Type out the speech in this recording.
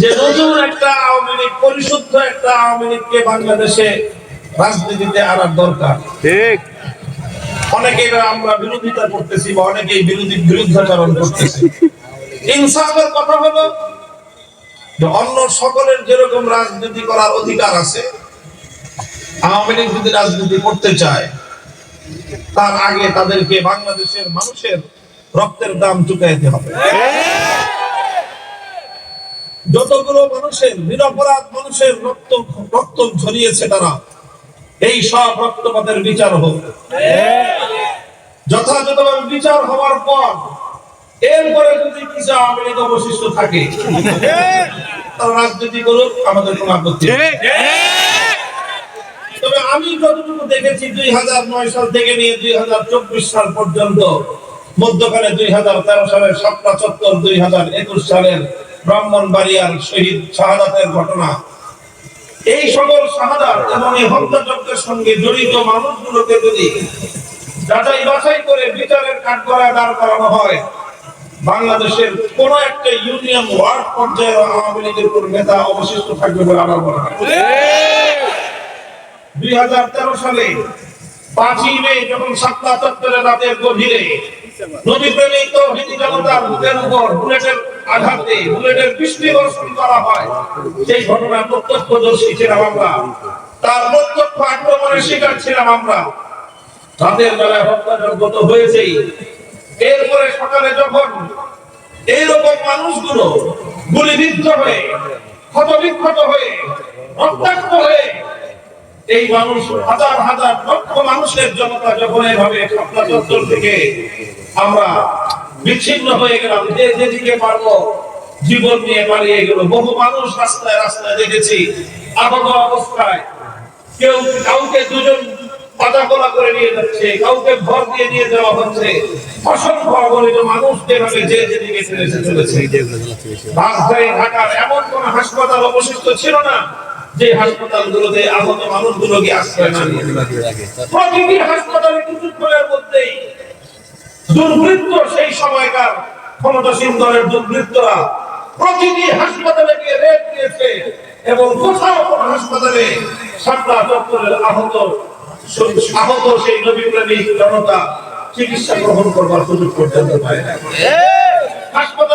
যে নতুন একটা আওয়ামী লীগ পরিশুদ্ধ একটা আওয়ামী লীগকে বাংলাদেশে রাজনীতিতে আনার দরকার। ঠিক। অনেকে আমরা বিরোধিতা করতেছি বা অনেকেই বিরোধী বিরুদ্ধাচরণ করতেছি। ইনসাফের কথা হলো অন্য সকলের যেরকম রাজনীতি করার অধিকার আছে আওয়ামী লীগ যদি রাজনীতি করতে চায় তার আগে তাদেরকে বাংলাদেশের মানুষের রক্তের দাম চুকাইতে হবে। যতগুলো মানুষের নিরপরাধ মানুষের রক্ত রক্ত ঝরিয়েছে তারা, এই সব রক্তপাতের বিচার হোক। যথাযথভাবে বিচার হওয়ার পর, এরপরে যদি কিছু আওয়ামী অবশিষ্ট থাকে রাজনীতি করুক আমাদের কোনো আপত্তি তবে আমি যতটুকু দেখেছি, দুই হাজার নয় সাল থেকে নিয়ে দুই হাজার চব্বিশ সাল পর্যন্ত মধ্যখানে দুই হাজার তেরো সালের সাতটা চত্বর দুই হাজার একুশ সালের ব্রাহ্মণবাড়িয়ার শহীদ শাহাদাতের ঘটনা। এই সকল শাহাদাত এবং এই হত্যাযজ্ঞের সঙ্গে জড়িত মানুষগুলোকে যদি যাচাই বাছাই করে বিচারের কাঠগড়ায় দাঁড় করানো হয়, বাংলাদেশের কোন একটা ইউনিয়ন ওয়ার্ড পর্যায়ে আওয়ামী লীগের কোন নেতা অবশিষ্ট থাকবে বলে আমার মনে হয়। দুই হাজার তেরো সালে পাঁচই মে যখন সাতটা চত্বরে রাতের গভীরে নদী প্রেমিক জনতার বুকের উপর বুলেটের আঘাতে বুলেটের বৃষ্টি বর্ষণ করা হয়। সেই ঘটনা প্রত্যক্ষদর্শী ছিলাম আমরা। তার প্রত্যক্ষ আক্রমণের শিকার ছিলাম আমরা। রাতের বেলায় হত্যাযজ্ঞ তো হয়েছেই। এরপরে সকালে যখন এইরকম মানুষগুলো গুলিবিদ্ধ হয়ে, ক্ষতবিক্ষত হয়ে, রক্তাক্ত হয়ে, এই মানুষ হাজার হাজার লক্ষ মানুষের জনতা যখন এভাবে খাপলা থেকে আমরা বিচ্ছিন্ন হয়ে গেলাম। যে যেদিকে পারব, জীবন নিয়ে পালিয়ে গেল। বহু মানুষ রাস্তায় রাস্তায় দেখেছি আহত অবস্থায়। কেউ কাউকে দুজন এমন কোন হাসপাতাল ছিল না, যে প্রতিটি হাসপাতালে মধ্যেই দুর্বৃত্ত সেই সময়কার ক্ষমতাসীন দলের দুর্বৃত্তরা প্রতিটি হাসপাতালে গিয়ে রেড দিয়েছে এবং কোথাও কোন হাসপাতালে সাতটা চত্বরের আহত আহত সেই নবী প্রেমিক জনতা চিকিৎসা গ্রহণ করবার সুযোগ পর্যন্ত পায় না। হাসপাতাল